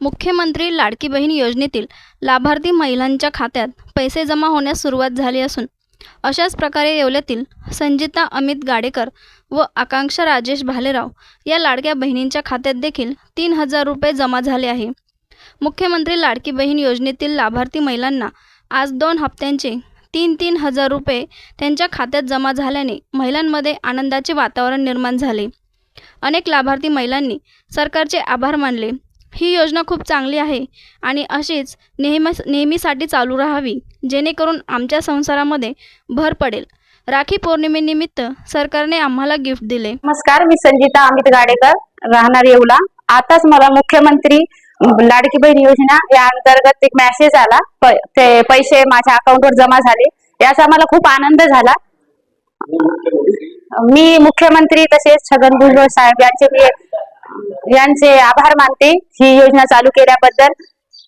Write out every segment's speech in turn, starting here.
मुख्यमंत्री लाडकी बहीण योजनेतील लाभार्थी महिलांच्या खात्यात पैसे जमा होण्यास सुरुवात झाली असून अशाच प्रकारे येवल्यातील संजिता अमित गाडेकर व आकांक्षा राजेश भालेराव या लाडक्या बहिणींच्या खात्यात देखील तीन हजार रुपये जमा झाले आहे. मुख्यमंत्री लाडकी बहीण योजनेतील लाभार्थी महिलांना आज दोन हप्त्यांचे तीन तीन हजार रुपये त्यांच्या खात्यात जमा झाल्याने महिलांमध्ये आनंदाचे वातावरण निर्माण झाले. अनेक लाभार्थी महिलांनी सरकारचे आभार मानले. ही योजना खूप चांगली आहे आणि अशीच नेहमी नेहमीसाठी चालू राहावी जेणेकरून आमच्या संसारामध्ये भर पडेल. राखी पौर्णिमेनिमित्त सरकारने आम्हाला गिफ्ट दिले. नमस्कार मी संगीता अमित गाडेकर राहणार येऊला आताच मला मुख्यमंत्री लाडकी बहीण योजना या अंतर्गत एक मेसेज आला. ते पैसे माझ्या अकाउंटवर जमा झाले. याचा मला खूप आनंद झाला. मी मुख्यमंत्री तसेच छगन भुजबळ साहेब यांचे मी यांचे आभार मानते. ही योजना चालू केल्याबद्दल.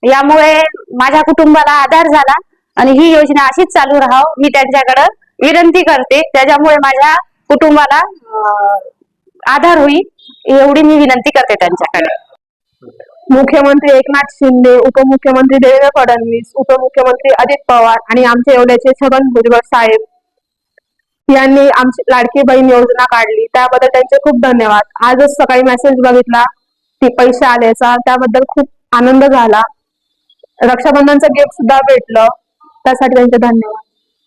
यामुळे माझ्या कुटुंबाला आधार झाला आणि ही योजना अशीच चालू राहाव मी त्यांच्याकडे विनंती करते. त्याच्यामुळे माझ्या कुटुंबाला आधार होईल एवढी मी विनंती करते त्यांच्याकडे. मुख्यमंत्री एकनाथ शिंदे उपमुख्यमंत्री देवेंद्र फडणवीस उपमुख्यमंत्री अजित पवार आणि आमचे एवढ्याचे छगन भुजबळ साहेब यांनी आमची लाडकी बहीण योजना काढली. त्याबद्दल त्यांचे खूप धन्यवाद. आजच सकाळी मेसेज बघितला. की पैसे आल्याचा. त्याबद्दल खूप आनंद झाला. रक्षाबंधनचं गिफ्ट सुद्धा भेटलं. त्यासाठी त्यांचे धन्यवाद.